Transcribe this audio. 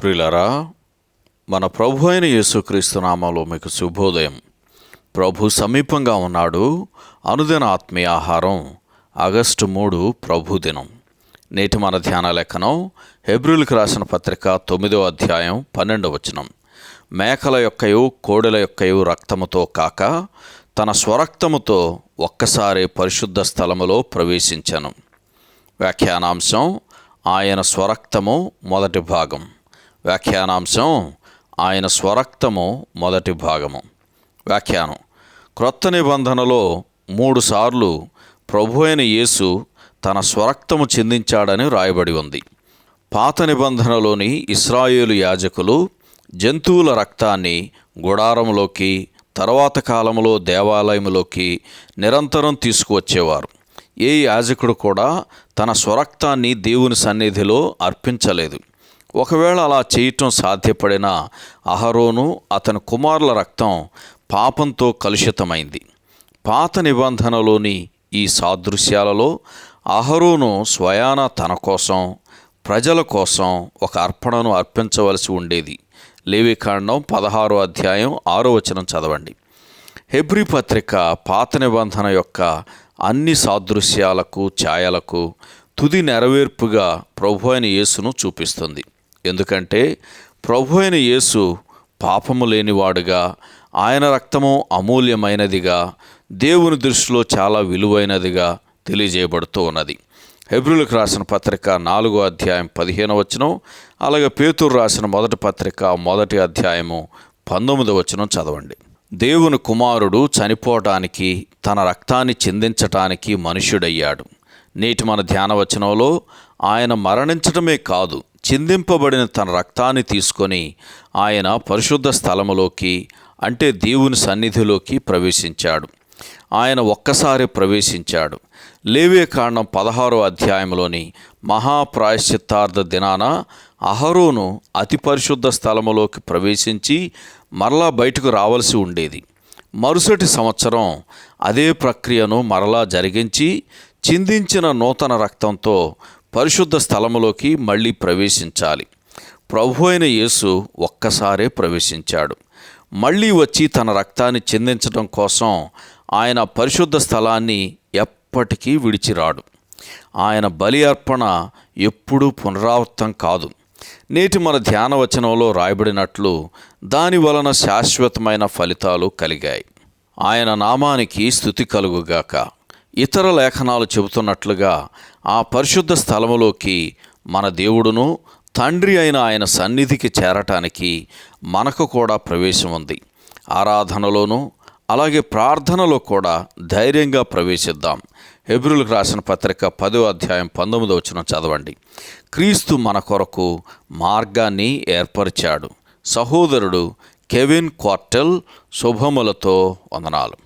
ప్రిలరా మన ప్రభు అయిన యేసుక్రీస్తు నామంలో మీకు శుభోదయం. ప్రభు సమీపంగా ఉన్నాడు. అనుదిన ఆత్మీయ ఆహారం ఆగస్టు మూడు ప్రభు దినం. నేటి మన ధ్యాన లేఖనం హెబ్రిల్కి రాసిన పత్రిక తొమ్మిదో అధ్యాయం పన్నెండవ వచనం. మేకల యొక్కయు కోడెల యొక్కయు రక్తముతో కాక తన స్వరక్తముతో ఒక్కసారి పరిశుద్ధ స్థలములో ప్రవేశించను. వ్యాఖ్యానాంశం ఆయన స్వరక్తము మొదటి భాగం. వ్యాఖ్యానాంశం ఆయన స్వరక్తము మొదటి భాగము. వ్యాఖ్యానం. క్రొత్త నిబంధనలో మూడుసార్లు ప్రభు అయిన యేసు తన స్వరక్తము చెందించాడని వ్రాయబడి ఉంది. పాత నిబంధనలోని ఇస్రాయేలు యాజకులు జంతువుల రక్తాన్ని గుడారంలోకి తర్వాత కాలంలో దేవాలయంలోకి నిరంతరం తీసుకువచ్చేవారు. ఏ యాజకుడు కూడా తన స్వరక్తాన్ని దేవుని సన్నిధిలో అర్పించలేదు. ఒకవేళ అలా చేయటం సాధ్యపడిన అహరోను అతని కుమారుల రక్తం పాపంతో కలుషితమైంది. పాత నిబంధనలోని ఈ సాదృశ్యాలలో అహరోను స్వయాన తన కోసం ప్రజల కోసం ఒక అర్పణను అర్పించవలసి ఉండేది. లేవికాండం పదహారో అధ్యాయం ఆరో వచనం చదవండి. హెబ్రి పత్రిక పాత నిబంధన యొక్క అన్ని సాదృశ్యాలకు ఛాయలకు తుది నెరవేర్పుగా ప్రభు అయిన యేసును చూపిస్తుంది. ఎందుకంటే ప్రభు అయిన యేసు పాపము లేనివాడుగా ఆయన రక్తము అమూల్యమైనదిగా దేవుని దృష్టిలో చాలా విలువైనదిగా తెలియజేయబడుతూ ఉన్నది. హెబ్రిలకు రాసిన పత్రిక నాలుగో అధ్యాయం పదిహేను వచనం అలాగే పేతురు రాసిన మొదటి పత్రిక మొదటి అధ్యాయము పంతొమ్మిది వచనం చదవండి. దేవుని కుమారుడు చనిపోవటానికి తన రక్తాన్ని చిందించటానికి మనుష్యుడయ్యాడు. నేటి మన ధ్యానవచనంలో ఆయన మరణించటమే కాదు చిందింపబడిన తన రక్తాన్ని తీసుకొని ఆయన పరిశుద్ధ స్థలములోకి అంటే దేవుని సన్నిధిలోకి ప్రవేశించాడు. ఆయన ఒక్కసారి ప్రవేశించాడు. లేవే కాండం పదహారో అధ్యాయంలోని మహాప్రాయశ్చిత్తార్థ దినాన అహరోను అతి పరిశుద్ధ స్థలములోకి ప్రవేశించి మరలా బయటకు రావలసి ఉండేది. మరుసటి సంవత్సరం అదే ప్రక్రియను మరలా జరిగించి చిందించిన నూతన రక్తంతో పరిశుద్ధ స్థలములోకి మళ్ళీ ప్రవేశించాలి. ప్రభు అయిన యేసు ఒక్కసారే ప్రవేశించాడు. మళ్ళీ వచ్చి తన రక్తాన్ని చెందించడం కోసం ఆయన పరిశుద్ధ స్థలాన్ని ఎప్పటికీ విడిచిరాడు. ఆయన బలి అర్పణ ఎప్పుడూ పునరావృతం కాదు. నేటి మన ధ్యానవచనంలో రాయబడినట్లు దాని వలన శాశ్వతమైన ఫలితాలు కలిగాయి. ఆయన నామానికి స్థుతి కలుగుగాక. ఇతర లేఖనాలు చెబుతున్నట్లుగా ఆ పరిశుద్ధ స్థలములోకి మన దేవుడును తండ్రి అయిన ఆయన సన్నిధికి చేరటానికి మనకు కూడా ప్రవేశం ఉంది. ఆరాధనలోనూ అలాగే ప్రార్థనలో కూడా ధైర్యంగా ప్రవేశిద్దాం. హెబ్రులకు రాసిన పత్రిక పదో అధ్యాయం పంతొమ్మిదో వచ్చిన చదవండి. క్రీస్తు మన కొరకు మార్గాన్ని ఏర్పరిచాడు. సహోదరుడు కెవిన్ క్వార్టెల్ శుభములతో వందనాలు.